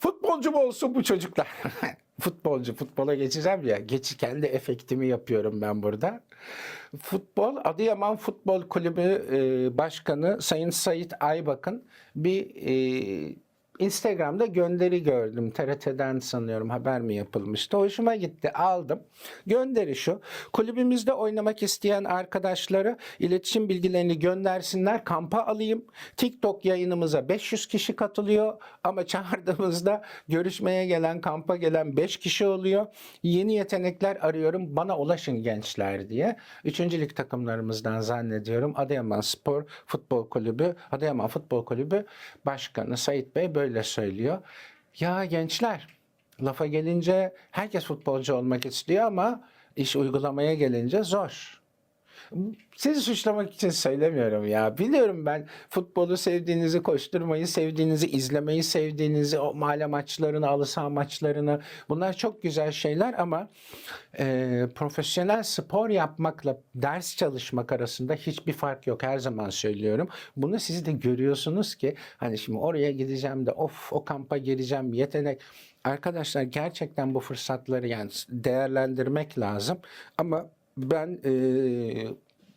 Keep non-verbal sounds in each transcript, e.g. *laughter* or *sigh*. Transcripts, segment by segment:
Futbolcu mu olsun bu çocuklar? *laughs* Futbolcu, futbola geçeceğim ya. Geç kendi efektimi yapıyorum ben burada. Futbol, Adıyaman Futbol Kulübü e, Başkanı Sayın Sait Aybak'ın bir e, Instagram'da gönderi gördüm. TRT'den sanıyorum haber mi yapılmıştı. Hoşuma gitti. Aldım. Gönderi şu. Kulübümüzde oynamak isteyen arkadaşları iletişim bilgilerini göndersinler. Kampa alayım. TikTok yayınımıza 500 kişi katılıyor. Ama çağırdığımızda görüşmeye gelen, kampa gelen 5 kişi oluyor. Yeni yetenekler arıyorum. Bana ulaşın gençler diye. Üçüncü lig takımlarımızdan zannediyorum. Adıyaman Spor Futbol Kulübü, Adıyaman Futbol Kulübü Başkanı Sait Bey böyle söylüyor. Ya gençler lafa gelince herkes futbolcu olmak istiyor ama iş uygulamaya gelince zor. Sizi suçlamak için söylemiyorum ya. Biliyorum ben futbolu sevdiğinizi, koşturmayı sevdiğinizi, izlemeyi sevdiğinizi, o mahalle maçlarını, halı saha maçlarını bunlar çok güzel şeyler ama e, profesyonel spor yapmakla ders çalışmak arasında hiçbir fark yok. Her zaman söylüyorum. Bunu siz de görüyorsunuz ki hani şimdi oraya gideceğim de of o kampa gireceğim yetenek. Arkadaşlar gerçekten bu fırsatları yani değerlendirmek lazım ama ben e,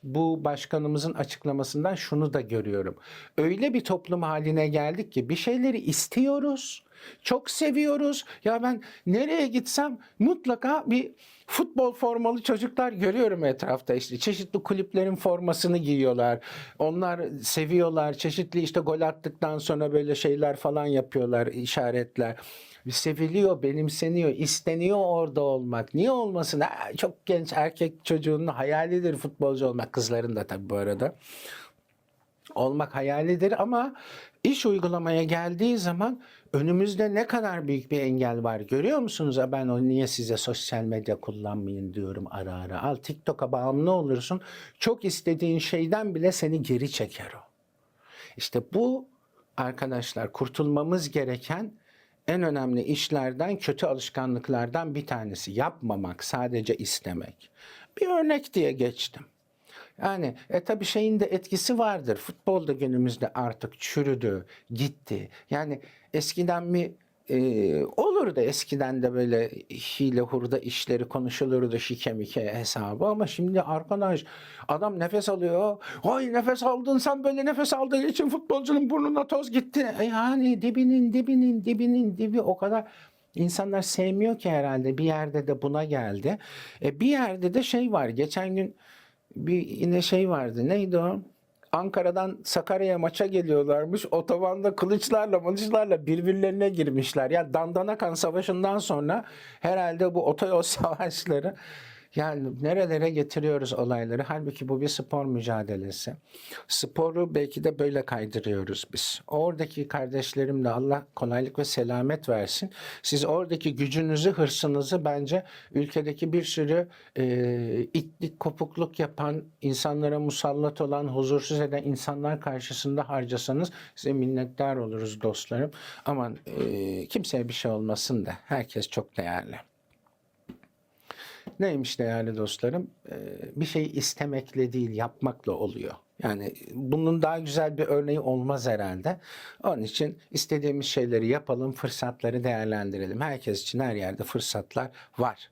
bu başkanımızın açıklamasından şunu da görüyorum. Öyle bir toplum haline geldik ki bir şeyleri istiyoruz, çok seviyoruz. Ya ben nereye gitsem mutlaka bir futbol formalı çocuklar görüyorum etrafta işte çeşitli kulüplerin formasını giyiyorlar. Onlar seviyorlar. Çeşitli işte gol attıktan sonra böyle şeyler falan yapıyorlar, işaretler seviliyor, benimseniyor, isteniyor orada olmak. Niye olmasın? Ha, çok genç erkek çocuğunun hayalidir futbolcu olmak. Kızların da tabii bu arada. Olmak hayalidir ama iş uygulamaya geldiği zaman önümüzde ne kadar büyük bir engel var görüyor musunuz? Ben o niye size sosyal medya kullanmayın diyorum ara ara. Al TikTok'a bağımlı olursun. Çok istediğin şeyden bile seni geri çeker o. İşte bu arkadaşlar kurtulmamız gereken en önemli işlerden, kötü alışkanlıklardan bir tanesi. Yapmamak, sadece istemek. Bir örnek diye geçtim. Yani e tabii şeyin de etkisi vardır. Futbol da günümüzde artık çürüdü, gitti. Yani eskiden bir e, olurdu eskiden de böyle hile hurda işleri konuşulurdu şike mike hesabı ama şimdi arkadaş adam nefes alıyor. Ay nefes aldın sen böyle nefes aldığın için futbolcunun burnuna toz gitti. E Yani dibinin dibinin dibinin dibi o kadar İnsanlar sevmiyor ki herhalde bir yerde de buna geldi. E, bir yerde de şey var geçen gün bir yine şey vardı neydi o? Ankara'dan Sakarya'ya maça geliyorlarmış. Otobanda kılıçlarla mılıçlarla birbirlerine girmişler. Ya Dandanakan Savaşı'ndan sonra herhalde bu otoyol *laughs* savaşları yani nerelere getiriyoruz olayları. Halbuki bu bir spor mücadelesi. Sporu belki de böyle kaydırıyoruz biz. Oradaki kardeşlerimle Allah kolaylık ve selamet versin. Siz oradaki gücünüzü, hırsınızı bence ülkedeki bir sürü e, itlik, kopukluk yapan, insanlara musallat olan, huzursuz eden insanlar karşısında harcasanız size minnettar oluruz dostlarım. Aman e, kimseye bir şey olmasın da herkes çok değerli. Neymiş değerli dostlarım? Ee, bir şey istemekle değil yapmakla oluyor. Yani bunun daha güzel bir örneği olmaz herhalde. Onun için istediğimiz şeyleri yapalım, fırsatları değerlendirelim. Herkes için her yerde fırsatlar var.